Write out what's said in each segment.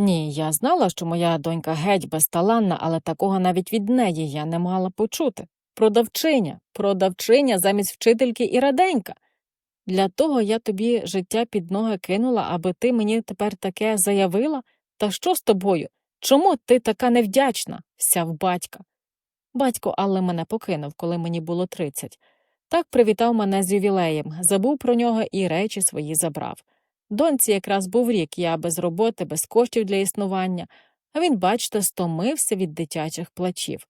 Ні, я знала, що моя донька геть безталанна, але такого навіть від неї я не мала почути. Продавчиня, продавчиня замість вчительки і раденька. Для того я тобі життя під ноги кинула, аби ти мені тепер таке заявила? Та що з тобою? Чому ти така невдячна? сяв батька. Батько Алли мене покинув, коли мені було тридцять. Так привітав мене з ювілеєм, забув про нього і речі свої забрав. Доньці якраз був рік, я без роботи, без коштів для існування, а він, бачите, стомився від дитячих плачів.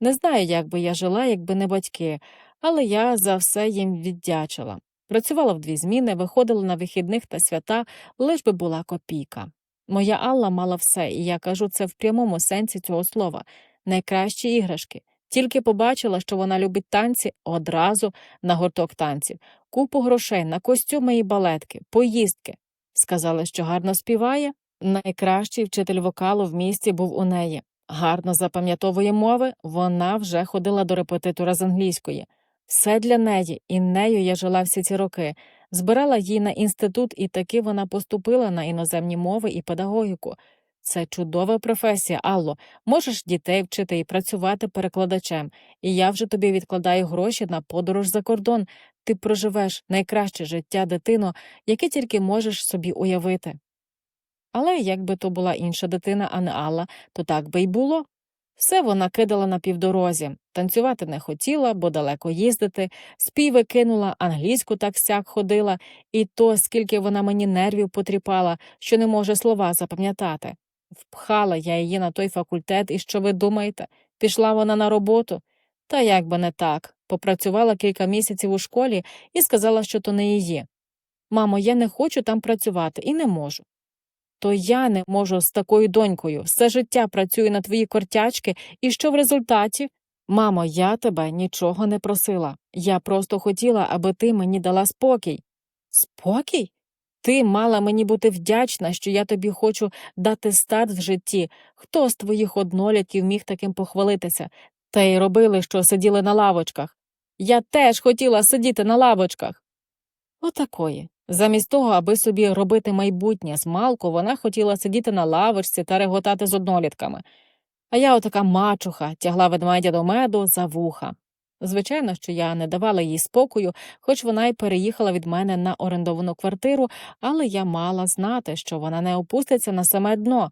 Не знаю, як би я жила, якби не батьки, але я за все їм віддячила. Працювала в дві зміни, виходила на вихідних та свята, лиш би була копійка. Моя Алла мала все, і я кажу це в прямому сенсі цього слова найкращі іграшки. Тільки побачила, що вона любить танці одразу на гурток танців, купу грошей на костюми і балетки, поїздки. Сказали, що гарно співає. Найкращий вчитель вокалу в місті був у неї. Гарно запам'ятовує мови, вона вже ходила до репетитора з англійської. Все для неї, і нею я жила всі ці роки. Збирала її на інститут, і таки вона поступила на іноземні мови і педагогіку. Це чудова професія, Алло. Можеш дітей вчити і працювати перекладачем, і я вже тобі відкладаю гроші на подорож за кордон. Ти проживеш найкраще життя дитино, яке тільки можеш собі уявити. Але якби то була інша дитина, а не Алла, то так би й було. Все вона кидала на півдорозі, танцювати не хотіла, бо далеко їздити, співи кинула, англійську так сяк ходила, і то, скільки вона мені нервів потріпала, що не може слова запам'ятати. Впхала я її на той факультет, і що ви думаєте? Пішла вона на роботу? Та як би не так. Попрацювала кілька місяців у школі і сказала, що то не її. Мамо, я не хочу там працювати і не можу. То я не можу з такою донькою. Все життя працюю на твої кортячки, і що в результаті? Мамо, я тебе нічого не просила. Я просто хотіла, аби ти мені дала спокій. Спокій? Ти мала мені бути вдячна, що я тобі хочу дати старт в житті. Хто з твоїх однолітків міг таким похвалитися? Та й робили, що сиділи на лавочках. Я теж хотіла сидіти на лавочках. Отакої. Замість того, аби собі робити майбутнє з малку, вона хотіла сидіти на лавочці та реготати з однолітками. А я отака мачуха тягла ведмедя до меду за вуха. Звичайно, що я не давала їй спокою, хоч вона й переїхала від мене на орендовану квартиру, але я мала знати, що вона не опуститься на саме дно.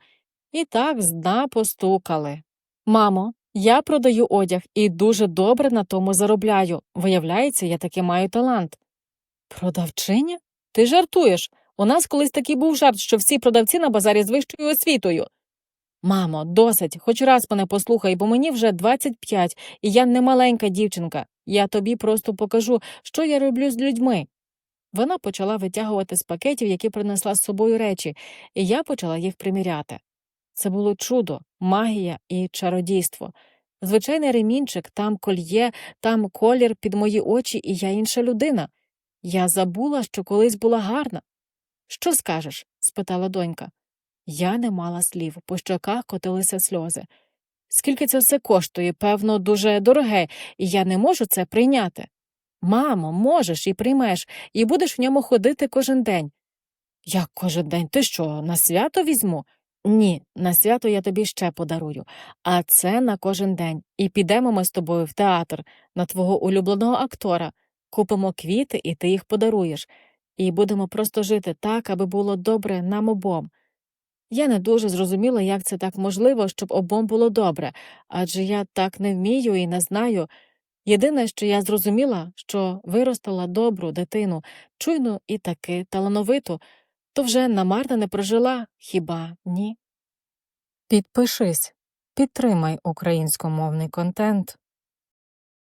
І так з дна постукали. Мамо, я продаю одяг і дуже добре на тому заробляю. Виявляється, я таки маю талант. Продавчиня? Ти жартуєш. У нас колись такий був жарт, що всі продавці на базарі з вищою освітою. Мамо, досить, хоч раз мене послухай, бо мені вже 25, і я не маленька дівчинка. Я тобі просто покажу, що я роблю з людьми. Вона почала витягувати з пакетів, які принесла з собою речі, і я почала їх приміряти. Це було чудо, магія і чародійство. Звичайний ремінчик, там кольє, там колір під мої очі, і я інша людина. Я забула, що колись була гарна. Що скажеш? спитала донька. Я не мала слів, по щоках котилися сльози. Скільки це все коштує, певно, дуже дороге, і я не можу це прийняти. Мамо, можеш і приймеш, і будеш в ньому ходити кожен день. Як кожен день? Ти що, на свято візьму? Ні, на свято я тобі ще подарую, а це на кожен день. І підемо ми з тобою в театр на твого улюбленого актора, купимо квіти, і ти їх подаруєш, і будемо просто жити так, аби було добре нам обом. Я не дуже зрозуміла, як це так можливо, щоб обом було добре, адже я так не вмію і не знаю. Єдине, що я зрозуміла, що виростила добру дитину, чуйну і таки талановиту, то вже намарно не прожила, хіба ні? Підпишись, підтримай українськомовний контент.